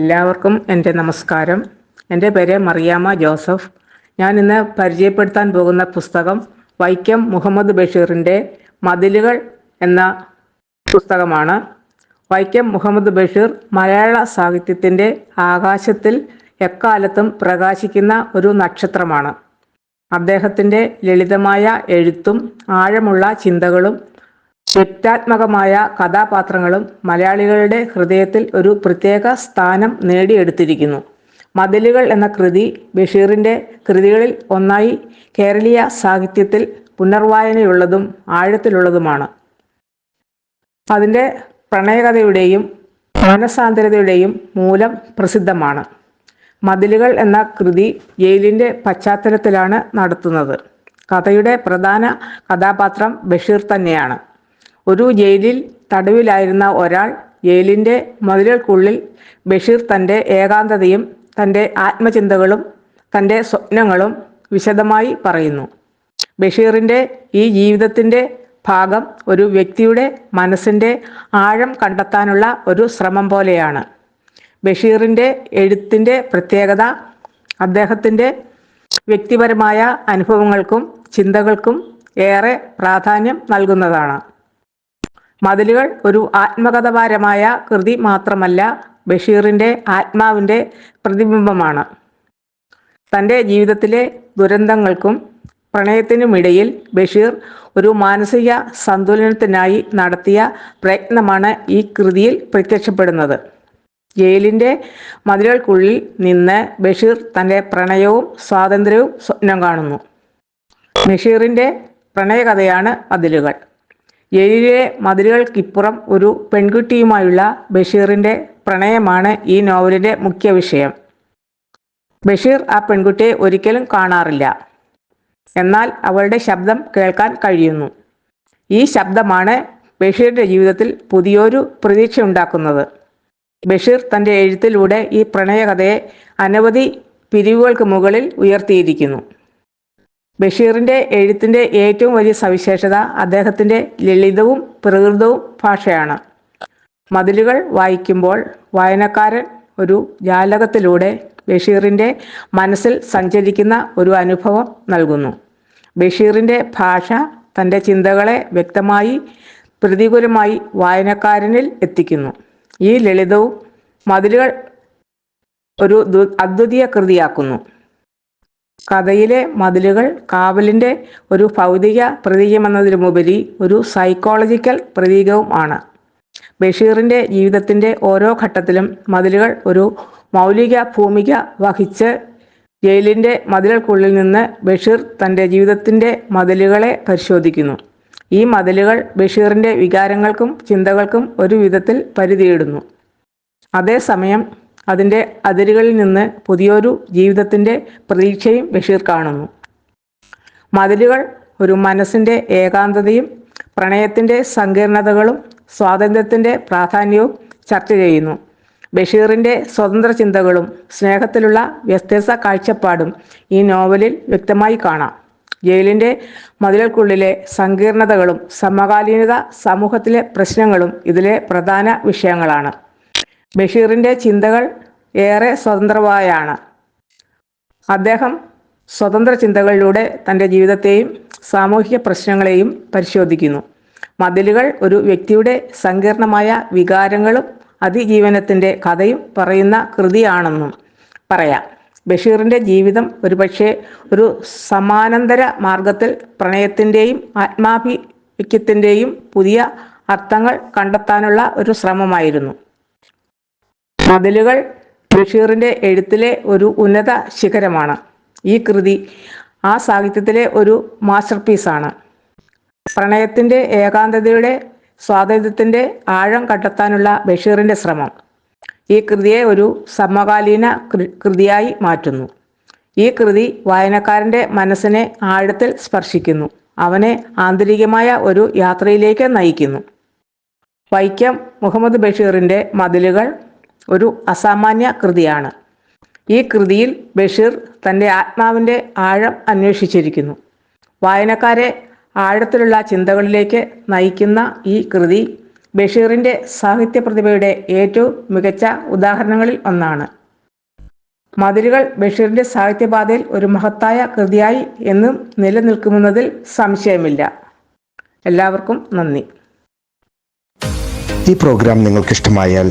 എല്ലാവർക്കും എന്റെ നമസ്കാരം. എന്റെ പേര് മറിയാമ്മ ജോസഫ്. ഞാൻ ഇന്ന് പരിചയപ്പെടുത്താൻ പോകുന്ന പുസ്തകം വൈക്കം മുഹമ്മദ് ബഷീറിന്റെ മതിലുകൾ എന്ന പുസ്തകമാണ്. വൈക്കം മുഹമ്മദ് ബഷീർ മലയാള സാഹിത്യത്തിന്റെ ആകാശത്തിൽ എക്കാലത്തും പ്രകാശിക്കുന്ന ഒരു നക്ഷത്രമാണ്. അദ്ദേഹത്തിന്റെ ലളിതമായ എഴുത്തും ആഴമുള്ള ചിന്തകളും വ്യക്താത്മകമായ കഥാപാത്രങ്ങളും മലയാളികളുടെ ഹൃദയത്തിൽ ഒരു പ്രത്യേക സ്ഥാനം നേടിയെടുത്തിരിക്കുന്നു. മതിലുകൾ എന്ന കൃതി ബഷീറിന്റെ കൃതികളിൽ ഒന്നായി കേരളീയ സാഹിത്യത്തിൽ പുനർവായനയുള്ളതും ആഴത്തിലുള്ളതുമാണ്. അതിന്റെ പ്രണയകഥയുടെയും മാനസാന്തരതയുടെയും മൂലം പ്രസിദ്ധമാണ്. മതിലുകൾ എന്ന കൃതി ജയിലിന്റെ പശ്ചാത്തലത്തിലാണ് നടത്തുന്നത്. കഥയുടെ പ്രധാന കഥാപാത്രം ബഷീർ തന്നെയാണ്. ഒരു ജയിലിൽ തടവിലായിരുന്ന ഒരാൾ ജയിലിന്റെ മതിലുകൾക്കുള്ളിൽ ബഷീർ തന്റെ ഏകാന്തതയും തന്റെ ആത്മചിന്തകളും തന്റെ സ്വപ്നങ്ങളും വിശദമായി പറയുന്നു. ബഷീറിന്റെ ഈ ജീവിതത്തിന്റെ ഭാഗം ഒരു വ്യക്തിയുടെ മനസ്സിന്റെ ആഴം കണ്ടെത്താനുള്ള ഒരു ശ്രമം പോലെയാണ്. ബഷീറിന്റെ എഴുത്തിന്റെ പ്രത്യേകത അദ്ദേഹത്തിന്റെ വ്യക്തിപരമായ അനുഭവങ്ങൾക്കും ചിന്തകൾക്കും ഏറെ പ്രാധാന്യം നൽകുന്നതാണ്. മതിലുകൾ ഒരു ആത്മകഥപരമായ കൃതി മാത്രമല്ല ബഷീറിന്റെ ആത്മാവിന്റെ പ്രതിബിംബമാണ്. തന്റെ ജീവിതത്തിലെ ദുരന്തങ്ങൾക്കും പ്രണയത്തിനുമിടയിൽ ബഷീർ ഒരു മാനസിക സന്തുലനത്തിനായി നടത്തിയ പ്രയത്നമാണ് ഈ കൃതിയിൽ പ്രത്യക്ഷപ്പെടുന്നത്. ജയിലിന്റെ മതിലുകൾക്കുള്ളിൽ നിന്ന് ബഷീർ തന്റെ പ്രണയവും സ്വാതന്ത്ര്യവും സ്വപ്നം കാണുന്നു. ബഷീറിന്റെ പ്രണയകഥയാണ് മതിലുകൾ. ജയിലിലെ മതിലുകൾക്കിപ്പുറം ഒരു പെൺകുട്ടിയുമായുള്ള ബഷീറിന്റെ പ്രണയമാണ് ഈ നോവലിന്റെ മുഖ്യ വിഷയം. ബഷീർ ആ പെൺകുട്ടിയെ ഒരിക്കലും കാണാറില്ല. എന്നാൽ അവളുടെ ശബ്ദം കേൾക്കാൻ കഴിയുന്നു. ഈ ശബ്ദമാണ് ബഷീറിന്റെ ജീവിതത്തിൽ പുതിയൊരു പ്രതീക്ഷ ഉണ്ടാക്കുന്നത് ബഷീർ തന്റെ എഴുത്തിലൂടെ ഈ പ്രണയകഥയെ അനവധി പിരിവുകൾക്ക് മുകളിൽ ഉയർത്തിയിരിക്കുന്നു. ബഷീറിന്റെ എഴുത്തിന്റെ ഏറ്റവും വലിയ സവിശേഷത അദ്ദേഹത്തിന്റെ ലളിതവും പ്രകൃതവും ഭാഷയാണ്. മതിലുകൾ വായിക്കുമ്പോൾ വായനക്കാരൻ ഒരു ജാലകത്തിലൂടെ ബഷീറിന്റെ മനസ്സിൽ സഞ്ചരിക്കുന്ന ഒരു അനുഭവം നൽകുന്നു. ബഷീറിന്റെ ഭാഷ തന്റെ ചിന്തകളെ വ്യക്തമായി പ്രതികൂലമായി വായനക്കാരനിൽ എത്തിക്കുന്നു. ഈ ലളിതവും മതിലുകൾ ഒരു അദ്വിതീയ കൃതിയാക്കുന്നു. കഥയിലെ മതിലുകൾ കാവലിന്റെ ഒരു ഭൗതിക പ്രതീകമെന്നതിലുമുപരി ഒരു സൈക്കോളജിക്കൽ പ്രതീകവും ആണ്. ബഷീറിന്റെ ജീവിതത്തിന്റെ ഓരോ ഘട്ടത്തിലും മതിലുകൾ ഒരു മൗലിക ഭൂമിക വഹിച്ച് ജയിലിന്റെ മതിലുകൾക്കുള്ളിൽ നിന്ന് ബഷീർ തന്റെ ജീവിതത്തിന്റെ മതിലുകളെ പരിശോധിക്കുന്നു. ഈ മതിലുകൾ ബഷീറിന്റെ വികാരങ്ങൾക്കും ചിന്തകൾക്കും ഒരു വിധത്തിൽ പരിധിയിടുന്നു. അതേസമയം അതിന്റെ അതിരുകളിൽ നിന്ന് പുതിയൊരു ജീവിതത്തിന്റെ പ്രതീക്ഷയും ബഷീർ കാണുന്നു. മതിലുകൾ ഒരു മനസ്സിന്റെ ഏകാന്തതയും പ്രണയത്തിന്റെ സങ്കീർണതകളും സ്വാതന്ത്ര്യത്തിന്റെ പ്രാധാന്യവും ചർച്ച ചെയ്യുന്നു. ബഷീറിന്റെ സ്വതന്ത്ര ചിന്തകളും സ്നേഹത്തിലുള്ള വ്യത്യസ്ത കാഴ്ചപ്പാടും ഈ നോവലിൽ വ്യക്തമായി കാണാം. ജയിലിന്റെ മതിലുകൾക്കുള്ളിലെ സങ്കീർണതകളും സമകാലീനത സമൂഹത്തിലെ പ്രശ്നങ്ങളും ഇതിലെ പ്രധാന വിഷയങ്ങളാണ്. ബഷീറിന്റെ ചിന്തകൾ ഏറെ സ്വതന്ത്രമായാണ്. അദ്ദേഹം സ്വതന്ത്ര ചിന്തകളിലൂടെ തന്റെ ജീവിതത്തെയും സാമൂഹിക പ്രശ്നങ്ങളെയും പരിശോധിക്കുന്നു. മതിലുകൾ ഒരു വ്യക്തിയുടെ സങ്കീർണമായ വികാരങ്ങളും അതിജീവനത്തിന്റെ കഥയും പറയുന്ന കൃതിയാണെന്നും പറയാം. ബഷീറിന്റെ ജീവിതം ഒരുപക്ഷെ ഒരു സമാനന്തര മാർഗത്തിൽ പ്രണയത്തിന്റെയും ആത്മാഭിക്യത്തിന്റെയും പുതിയ അർത്ഥങ്ങൾ കണ്ടെത്താനുള്ള ഒരു ശ്രമമായിരുന്നു. മതിലുകൾ ബഷീറിന്റെ എഴുത്തിലെ ഒരു ഉന്നത ശിഖരമാണ്. ഈ കൃതി ആ സാഹിത്യത്തിലെ ഒരു മാസ്റ്റർ പീസാണ് പ്രണയത്തിന്റെ ഏകാന്തതയുടെ സ്വാതന്ത്ര്യത്തിന്റെ ആഴം കണ്ടെത്താനുള്ള ബഷീറിന്റെ ശ്രമം ഈ കൃതിയെ ഒരു സമകാലീന കൃതിയായി മാറ്റുന്നു. ഈ കൃതി വായനക്കാരന്റെ മനസ്സിനെ ആഴത്തിൽ സ്പർശിക്കുന്നു. അവനെ ആന്തരികമായ ഒരു യാത്രയിലേക്ക് നയിക്കുന്നു. വൈക്കം മുഹമ്മദ് ബഷീറിന്റെ മതിലുകൾ ഒരു അസാമാന്യ കൃതിയാണ്. ഈ കൃതിയിൽ ബഷീർ തന്റെ ആത്മാവിന്റെ ആഴം അന്വേഷിച്ചിരിക്കുന്നു. വായനക്കാരെ ആഴത്തിലുള്ള ചിന്തകളിലേക്ക് നയിക്കുന്ന ഈ കൃതി ബഷീറിന്റെ സാഹിത്യ പ്രതിഭയുടെ ഏറ്റവും മികച്ച ഉദാഹരണങ്ങളിൽ ഒന്നാണ്. മതിലുകൾ ബഷീറിന്റെ സാഹിത്യപാതയിൽ ഒരു മഹത്തായ കൃതിയായി എന്നും നിലനിൽക്കുമെന്നതിൽ സംശയമില്ല. എല്ലാവർക്കും നന്ദി. ഈ പ്രോഗ്രാം നിങ്ങൾക്ക് ഇഷ്ടമായാൽ